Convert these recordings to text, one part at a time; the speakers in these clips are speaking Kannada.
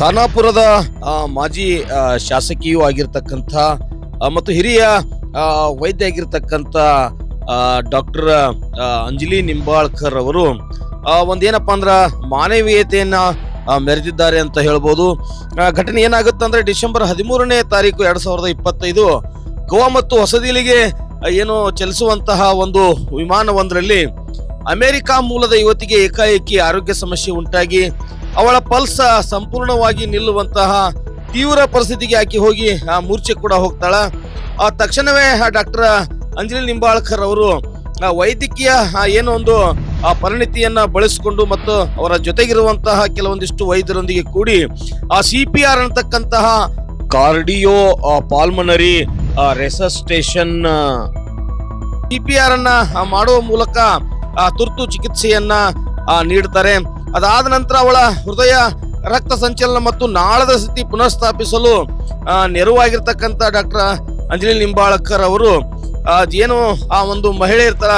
ಖಾನಾಪುರದ ಮಾಜಿ ಶಾಸಕಿಯೂ ಆಗಿರ್ತಕ್ಕಂಥ ಮತ್ತು ಹಿರಿಯ ವೈದ್ಯ ಆಗಿರ್ತಕ್ಕಂಥ ಡಾಕ್ಟರ್ ಅಂಜಲಿ ನಿಂಬಾಳ್ಕರ್ ಅವರು ಒಂದೇನಪ್ಪ ಅಂದ್ರೆ ಮಾನವೀಯತೆಯನ್ನು ಮೆರೆದಿದ್ದಾರೆ ಅಂತ ಹೇಳ್ಬೋದು. ಘಟನೆ ಏನಾಗುತ್ತೆ ಅಂದ್ರೆ ಡಿಸೆಂಬರ್ ಹದಿಮೂರನೇ ತಾರೀಕು ಎರಡು ಸಾವಿರದ ಇಪ್ಪತ್ತೈದು, ಗೋವಾ ಮತ್ತು ಹೊಸದಿಲಿಗೆ ಏನು ಚಲಿಸುವಂತಹ ಒಂದು ವಿಮಾನವೊಂದರಲ್ಲಿ ಅಮೆರಿಕ ಮೂಲದ ಯುವತಿಗೆ ಏಕಾಏಕಿ ಆರೋಗ್ಯ ಸಮಸ್ಯೆ ಉಂಟಾಗಿ ಅವಳ ಪಲ್ಸ ಸಂಪೂರ್ಣವಾಗಿ ನಿಲ್ಲುವಂತಹ ತೀವ್ರ ಪರಿಸ್ಥಿತಿಗೆ ಆಕಿ ಹೋಗಿ, ಆ ಮೂರ್ಛೆ ಕೂಡ ಹೋಗ್ತಾಳ. ಆ ತಕ್ಷಣವೇ ಡಾಕ್ಟರ್ ಅಂಜಲಿ ನಿಂಬಾಳ್ಕರ್ ಅವರು ವೈದ್ಯಕೀಯ ಏನೋ ಒಂದು, ಆ ಪರಿಣಿತಿಯನ್ನ ಬಳಸಿಕೊಂಡು ಮತ್ತು ಅವರ ಜೊತೆಗಿರುವಂತಹ ಕೆಲವೊಂದಿಷ್ಟು ವೈದ್ಯರೊಂದಿಗೆ ಕೂಡಿ, ಆ ಸಿ ಪಿ ಆರ್ ಅಂತಕ್ಕಂತಹ cardio pulmonary resuscitation C P R ಅನ್ನ ಮಾಡುವ ಮೂಲಕ ತುರ್ತು ಚಿಕಿತ್ಸೆಯನ್ನ ನೀಡ್ತಾರೆ. ಅದಾದ ನಂತರ ಅವಳ ಹೃದಯ ರಕ್ತ ಸಂಚಲನ ಮತ್ತು ನಾಳದ ಸ್ಥಿತಿ ಪುನಃಸ್ಥಾಪಿಸಲು ನೆರವಾಗಿರ್ತಕ್ಕಂಥ ಡಾಕ್ಟರ್ ಅಂಜಲಿ ನಿಂಬಾಳ್ಕರ್ ಅವರು ಏನು ಆ ಒಂದು ಮಹಿಳೆ ಇರ್ತಾರ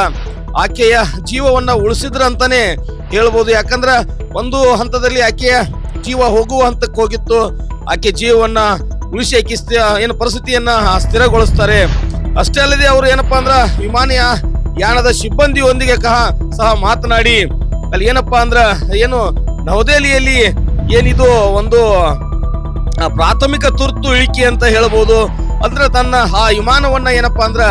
ಆಕೆಯ ಜೀವವನ್ನ ಉಳಿಸಿದ್ರ ಅಂತಾನೆ ಹೇಳ್ಬೋದು. ಯಾಕಂದ್ರೆ ಒಂದು ಹಂತದಲ್ಲಿ ಆಕೆಯ ಜೀವ ಹೋಗುವ ಹಂತಕ್ಕೆ ಹೋಗಿತ್ತು. ಆಕೆ ಜೀವವನ್ನ ಉಳಿಸಿ ಆಕೆ ಏನು ಪರಿಸ್ಥಿತಿಯನ್ನ ಸ್ಥಿರಗೊಳಿಸ್ತಾರೆ. ಅಷ್ಟೇ ಅಲ್ಲದೆ ಅವರು ಏನಪ್ಪಾ ಅಂದ್ರೆ ವಿಮಾನಿಯ ಯಾಣದ ಸಿಬ್ಬಂದಿಯೊಂದಿಗೆ ಕಹ, ಸಹ ಮಾತನಾಡಿ ಅಲ್ಲಿ ಏನಪ್ಪಾ ಅಂದ್ರ ಏನು ನವದೆಹಲಿಯಲ್ಲಿ ಏನಿದು ಒಂದು ಪ್ರಾಥಮಿಕ ತುರ್ತು ಇಳಿಕೆ ಅಂತ ಹೇಳ್ಬೋದು. ಅಂದ್ರೆ ತನ್ನ ಆ ವಿಮಾನವನ್ನ ಏನಪ್ಪಾ ಅಂದ್ರ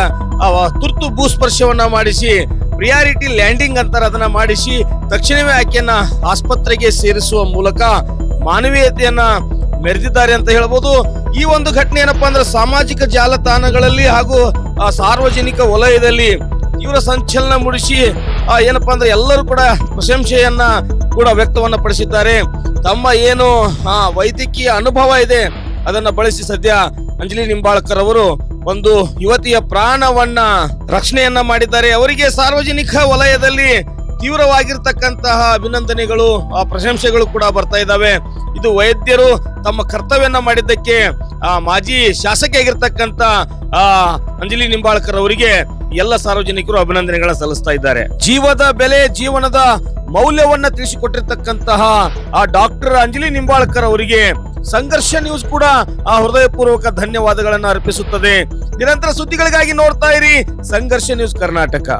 ತುರ್ತು ಭೂಸ್ಪರ್ಶವನ್ನ ಮಾಡಿಸಿ ಪ್ರಿಯಾರಿಟಿ ಲ್ಯಾಂಡಿಂಗ್ ಅಂತಾರೆ ಅದನ್ನ ಮಾಡಿಸಿ, ತಕ್ಷಣವೇ ಆಕೆಯನ್ನ ಆಸ್ಪತ್ರೆಗೆ ಸೇರಿಸುವ ಮೂಲಕ ಮಾನವೀಯತೆಯನ್ನ ಮೆರೆದಿದ್ದಾರೆ ಅಂತ ಹೇಳ್ಬೋದು. ಈ ಒಂದು ಘಟನೆ ಏನಪ್ಪಾ ಅಂದ್ರೆ ಸಾಮಾಜಿಕ ಜಾಲತಾಣಗಳಲ್ಲಿ ಹಾಗೂ ಸಾರ್ವಜನಿಕ ವಲಯದಲ್ಲಿ ತೀವ್ರ ಸಂಚಲನ ಮೂಡಿಸಿ ಏನಪ್ಪಾ ಅಂದ್ರೆ ಎಲ್ಲರೂ ಕೂಡ ಪ್ರಶಂಸೆಯನ್ನ ಕೂಡ ವ್ಯಕ್ತವನ್ನ ಪಡಿಸಿದ್ದಾರೆ ತಮ್ಮ ಏನು ಆ, ವೈದ್ಯಕೀಯ ಅನುಭವ ಇದೆ ಅದನ್ನ ಬಳಸಿ ಸದ್ಯ ಅಂಜಲಿ ನಿಂಬಾಳ್ಕರ್ ಅವರು ಒಂದು ಯುವತಿಯ ಪ್ರಾಣವನ್ನ ರಕ್ಷಣೆಯನ್ನ ಮಾಡಿದ್ದಾರೆ. ಅವರಿಗೆ ಸಾರ್ವಜನಿಕ ವಲಯದಲ್ಲಿ ತೀವ್ರವಾಗಿರ್ತಕ್ಕಂತಹ ಅಭಿನಂದನೆಗಳು ಆ, ಪ್ರಶಂಸೆಗಳು ಕೂಡ ಬರ್ತಾ ಇದ್ದಾವೆ. ಇದು ವೈದ್ಯರು ತಮ್ಮ ಕರ್ತವ್ಯನ ಮಾಡಿದ್ದಕ್ಕೆ ಆ ಮಾಜಿ ಶಾಸಕಿಯಾಗಿರ್ತಕ್ಕಂಥ ಆ ಅಂಜಲಿ ನಿಂಬಾಳ್ಕರ್ ಅವರಿಗೆ ಎಲ್ಲ ಸಾರ್ವಜನಿಕರು ಅಭಿನಂದನೆಗಳ ಸಲ್ಲಿಸ್ತಾ ಇದ್ದಾರೆ. ಜೀವದ ಬೆಲೆ, ಜೀವನದ ಮೌಲ್ಯವನ್ನ ತಿಳಿಸಿಕೊಟ್ಟಿರ್ತಕ್ಕಂತಹ ಆ ಡಾಕ್ಟರ್ ಅಂಜಲಿ ನಿಂಬಾಳ್ಕರ್ ಅವರಿಗೆ ಸಂಘರ್ಷ ನ್ಯೂಸ್ ಕೂಡ ಆ ಹೃದಯಪೂರ್ವಕ ಧನ್ಯವಾದಗಳನ್ನು ಅರ್ಪಿಸುತ್ತದೆ. ನಿರಂತರ ಸುದ್ದಿಗಳಿಗಾಗಿ ನೋಡ್ತಾ ಇರಿ ಸಂಘರ್ಷ ನ್ಯೂಸ್ ಕರ್ನಾಟಕ.